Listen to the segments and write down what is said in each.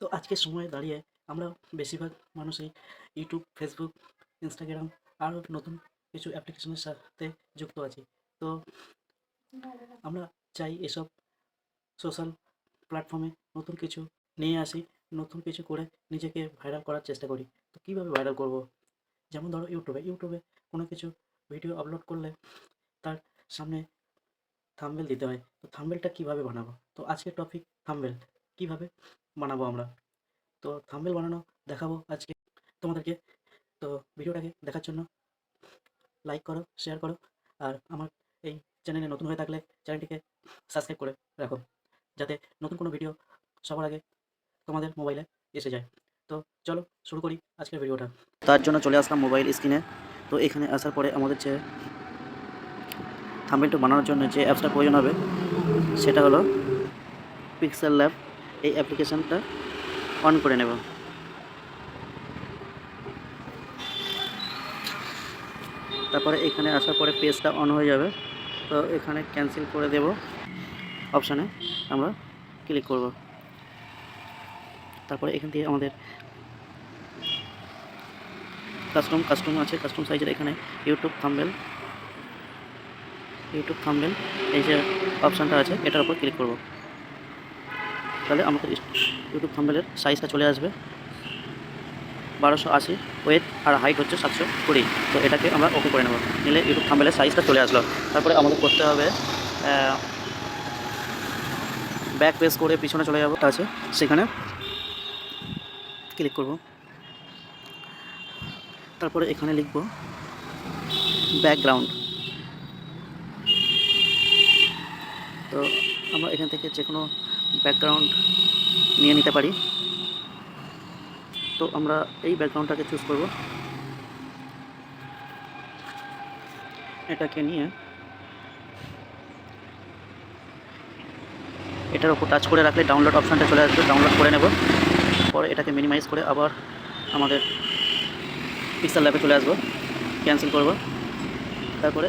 তো আজকের সময়ে দাঁড়িয়ে আমরা বেশিরভাগ মানুষই ইউটিউব ফেসবুক ইনস্টাগ্রাম আরও নতুন কিছু অ্যাপ্লিকেশনের সাথে যুক্ত আছি। তো আমরা চাই এসব সোশ্যাল প্ল্যাটফর্মে নতুন কিছু নিয়ে আসি, নতুন কিছু করে নিজেকে ভাইরাল করার চেষ্টা করি। তো কীভাবে ভাইরাল করব? যেমন ধরো ইউটিউবে ইউটিউবে কোনো কিছু ভিডিও আপলোড করলে তার সামনে থাম্বেল দিতে হয়। তো থাম্বেলটা কীভাবে বানাবো? তো আজকের টপিক থাম্বেল কীভাবে বানাবো আমরা। তো থাম্বেল বানানো, দেখাবো আজকে তোমাদেরকে। তো ভিডিওটাকে দেখার জন্য লাইক করো শেয়ার করো। আর আমার এই চ্যানেলে নতুন হয়ে থাকলে চ্যানেলটিকে সাবস্ক্রাইব করে রাখো, যাতে নতুন কোনো ভিডিও সবার আগে তোমাদের মোবাইলে এসে যায়। তো চলো শুরু করি আজকের ভিডিওটা। তার জন্য চলে আসলাম মোবাইল স্ক্রিনে তো এখানে আসার পরে আমাদের যে থাম্বেলটা বানানোর জন্য যে অ্যাপসটা প্রয়োজন হবে, সেটা হলো পিক্সেল ল্যাব এই অ্যাপ্লিকেশানটা অন করে নেব। তারপরে এখানে আসার পরে পেজটা অন হয়ে যাবে। তো এখানে ক্যান্সেল করে দেব। অপশানে আমরা ক্লিক করব। তারপরে এখান থেকে আমাদের কাস্টম কাস্টম আছে। কাস্টম সাইজের এখানে ইউটিউব থাম্বেল ইউটিউব থাম্বেল এই যে অপশানটা আছে, এটার উপর ক্লিক করব। তাহলে আমাদের ইউটিউব থাম্বেলের সাইজটা চলে আসবে। বারোশো আশি ওয়েট আর হাইট হচ্ছে সাতশো কুড়ি। তো এটাকে আমরা ওকে করে নেব। নিলে ইউটিউব থাম্বেলের সাইজটা চলে আসলো। তারপরে আমাদের করতে হবে ব্যাক প্রেস করে পিছনে চলে যাব। আছে, সেখানে ক্লিক করব। তারপরে এখানে লিখব ব্যাকগ্রাউন্ড তো আমরা এখান থেকে যে কোনো ব্যাকগ্রাউন্ড নিয়ে নিতে পারি। তো আমরা এই ব্যাকগ্রাউন্ডটাকে চুজ করব। এটাকে নিয়ে এটার উপর টাচ করে রাখলে ডাউনলোড অপশানটা চলে আসবে। ডাউনলোড করে নেব। পরে এটাকে মিনিমাইজ করে আবার আমাদের পিক্সেল ল্যাবে চলে আসব। ক্যান্সেল করব। তারপরে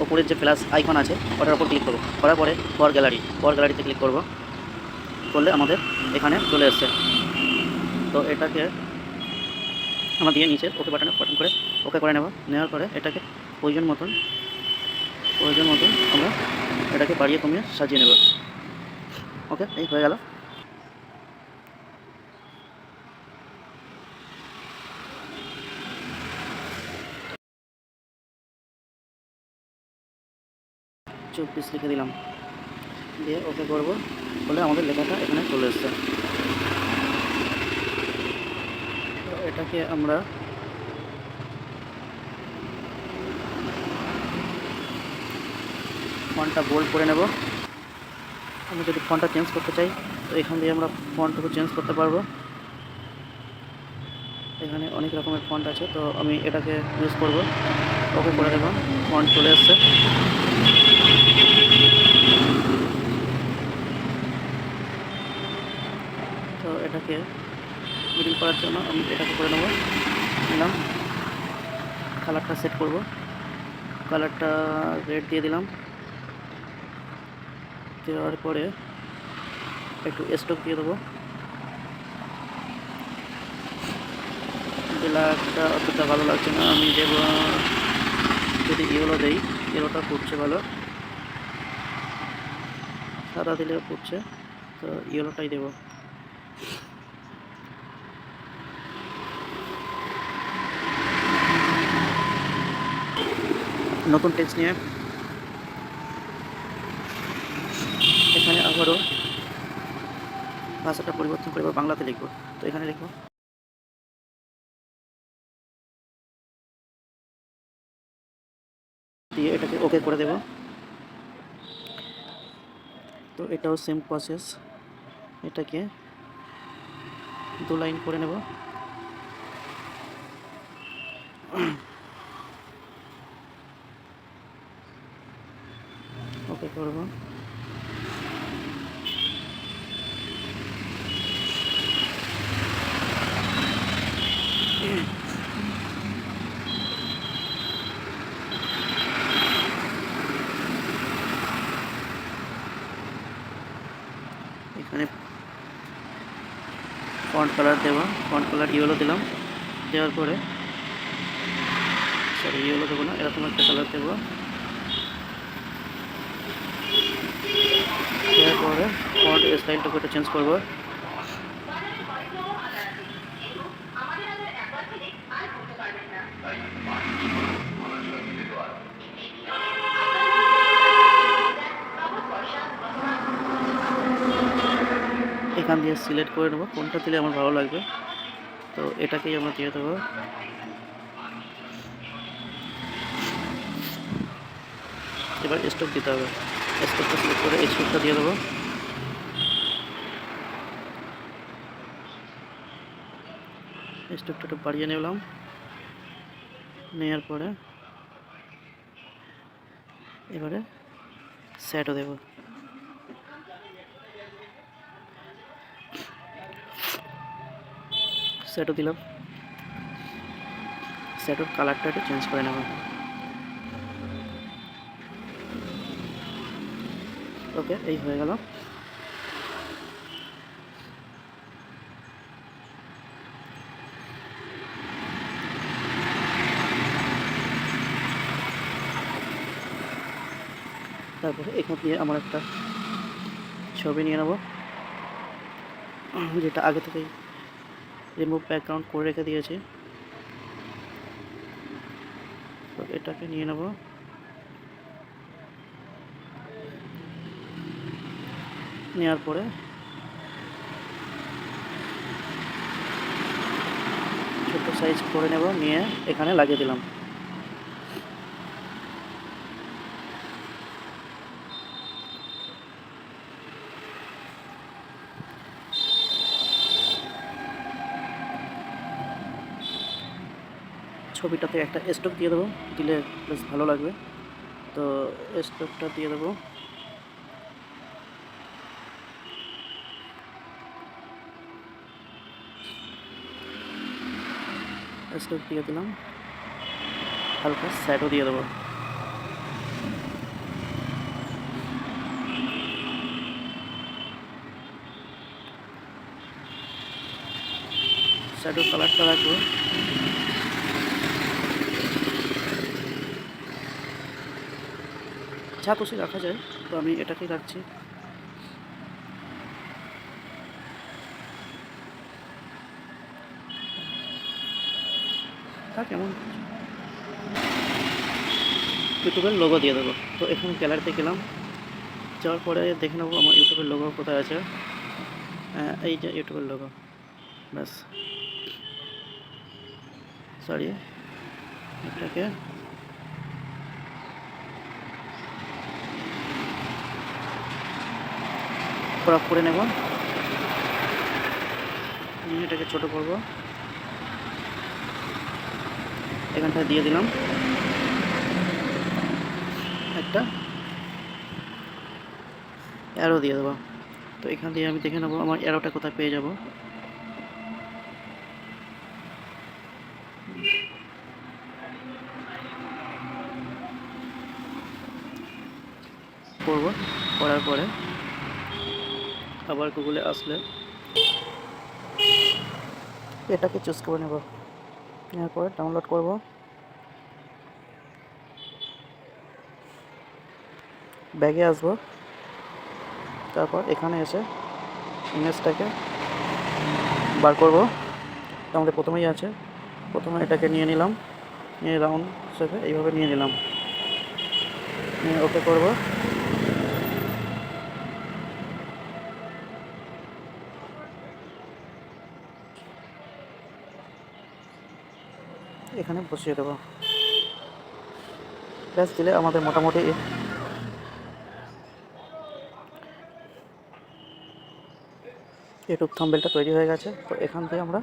ওপরের যে প্লাস আইকন আছে, ওটার উপর ক্লিক করব। করার পরে পর গ্যালারি পর গ্যালারিতে ক্লিক করব। করলে আমাদের এখানে চলে এসছে তো এটাকে আমরা দিয়ে নিচে ওকে বাটনে বাটন করে ওকে করে নেব। নেওয়ার পরে এটাকে প্রয়োজন মতন প্রয়োজন মতন আমরা এটাকে বাড়িয়ে কমিয়ে সাজিয়ে নেব। ওকে এই হয়ে গেল। চব্বিশ লিখে দিলাম। দিয়ে ওকে করব। বলে আমাদের লেখাটা এখানে চলে এসছে। এটাকে আমরা ফন্টটা বোল্ড করে নেব। আমি যদি ফন্টটা চেঞ্জ করতে চাই, তো এখান দিয়ে আমরা ফন্টটুকু চেঞ্জ করতে পারব। এখানে অনেক রকমের ফন্ট আছে, তো আমি এটাকে ইউজ করব। ওকে করে দেবো ফন্ট চলে এসছে। তো এটাকে মিডিল করার জন্য আমি এটাকে করে নেব। নিলাম। কালারটা সেট করব। কালারটা রেড দিয়ে দিলাম। দেওয়ার পরে একটু স্টক দিয়ে দেবো। ব্ল্যাকটা অতটা ভালো লাগছে না। আমি দেব, যদি ইয়েলো দেই ইয়েলোটা ফুটছে ভালো। সাদা দিলে ফুটছে তো ইয়েলোটাই দেবো। নতুন টেক্সট নিয়ে এখানে আবারও ভাষাটা পরিবর্তন করে বাংলাতে লিখব। তো এখানে লিখব। দিয়ে এটাকে ওকে করে দেব। তো এটাও সেম প্রসেস এটাকে দু লাইন করে নেব। ওকে করব। এখানে ফন্ট কালার দেবো, ফন্ট কালার ইয়েলো দিলাম, দেওয়ার পরে সরি ইয়েলো দেবো না, এরকম একটা কালার দেবো। দেওয়ার পরে ফন্ট স্টাইলটাকে একটা চেঞ্জ করব। এখান দিয়ে সিলেক্ট করে নেব। কোনটা দিলে আমার ভালো লাগবে? তো এটাকেই আমরা দিয়ে দেবো। এবার স্টক দিতে হবে। স্টকটা সিলেক্ট করে এই স্টকটা দিয়ে দেবো। স্টকটা একটু বাড়িয়ে নিলাম। নেওয়ার পরে এবারে স্যাটও দেবো। সেটও দিলাম। সেটোর কালারটা একটু চেঞ্জ করে নেব। ওকে এই হয়ে গেল। তারপরে এখান দিয়ে আমার একটা ছবি নিয়ে নেব। যেটা আগে থেকেই রিমুভ ব্যাকগ্রাউন্ড করে রেখে দিয়েছি। তো এটাকে নিয়ে নেব। নেওয়ার পরে ছোট সাইজ করে নেব, নিয়ে এখানে লাগিয়ে দিলাম। ছবিটাতে একটা স্টক দিয়ে দেবো, দিলে বেশ ভালো লাগবে। তো স্টকটা দিয়ে দেবো। স্টক দিয়ে দিলাম। হালকা স্যাটও দিয়ে দেবো। শ্যাডোর কালারটা রাখব। যা খুশি রাখা যায় তো আমি এটাকেই রাখছি। কেমন? ইউটিউবের লোগো দিয়ে দেবো। তো এখানে গ্যালারিতে গেলাম। যাওয়ার পরে দেখে নেব আমার ইউটিউবের লোগো কোথায় আছে। হ্যাঁ, এই যে ইউটিউবের লোগো ব্যাস। সরি এটাকে ক্রপ করে নেব। এটাকে ছোট করব। এখানটায় দিয়ে দিলাম। একটা। অ্যারো দিয়ে দেবো। তো এখান দিয়ে আমি দেখে নেব আমার অ্যারোটা কোথায় পেয়ে যাব। করব। করার পরে আবার গুগলে আসলে। এটাকে চুজ করে নেব। নেওয়ার পরে ডাউনলোড করব। ব্যাগে আসব। তারপর এখানে এসে ইমেজটাকে বার করব। আমাদের প্রথমেই আছে। প্রথমে এটাকে নিয়ে নিলাম। নিয়ে রাউন্ড শেপে এইভাবে নিয়ে নিলাম। নিয়ে ওকে করব। এখানে বসিয়ে দেবো। ব্যাস, দিলে আমাদের মোটামুটি ইউটিউব থাম্বেলটা তৈরি হয়ে গেছে। তো এখান থেকে আমরা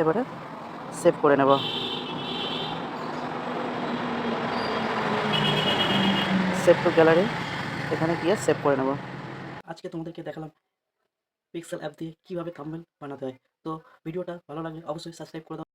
এবারে সেভ করে নেব। Save to gallery. এখানে গিয়ে সেভ করে নেব। আজকে তোমাদেরকে দেখালাম পিক্সেল অ্যাপ দিয়ে কীভাবে থাম্বেল বানাতে হয়। তো ভিডিওটা ভালো লাগলে অবশ্যই সাবস্ক্রাইব করে দাও।